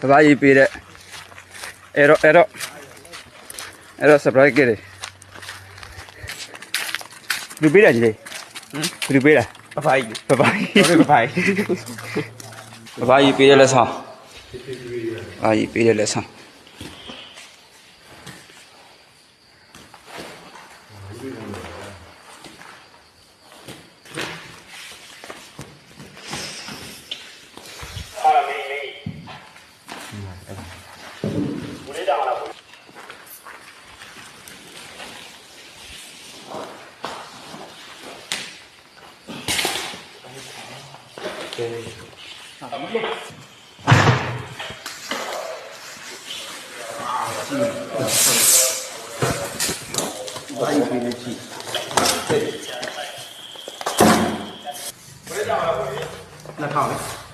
ကဘာကြီးပေးတဲ့အဲ့တော့အဲ့တော့အဲ့တော့ surprise ကလေးလူပေးတာကြီးလေဟမ်လူပေးတာပပိုင်ဘဘကြီးဟုတ်ပပိုင်ဘဘကြီးပေးတဲ့လက်ဆောင်ဘဘကြီးပေးတဲ့လက်ဆောင် 对那咱们啊这个我还有别对回来了那看好。了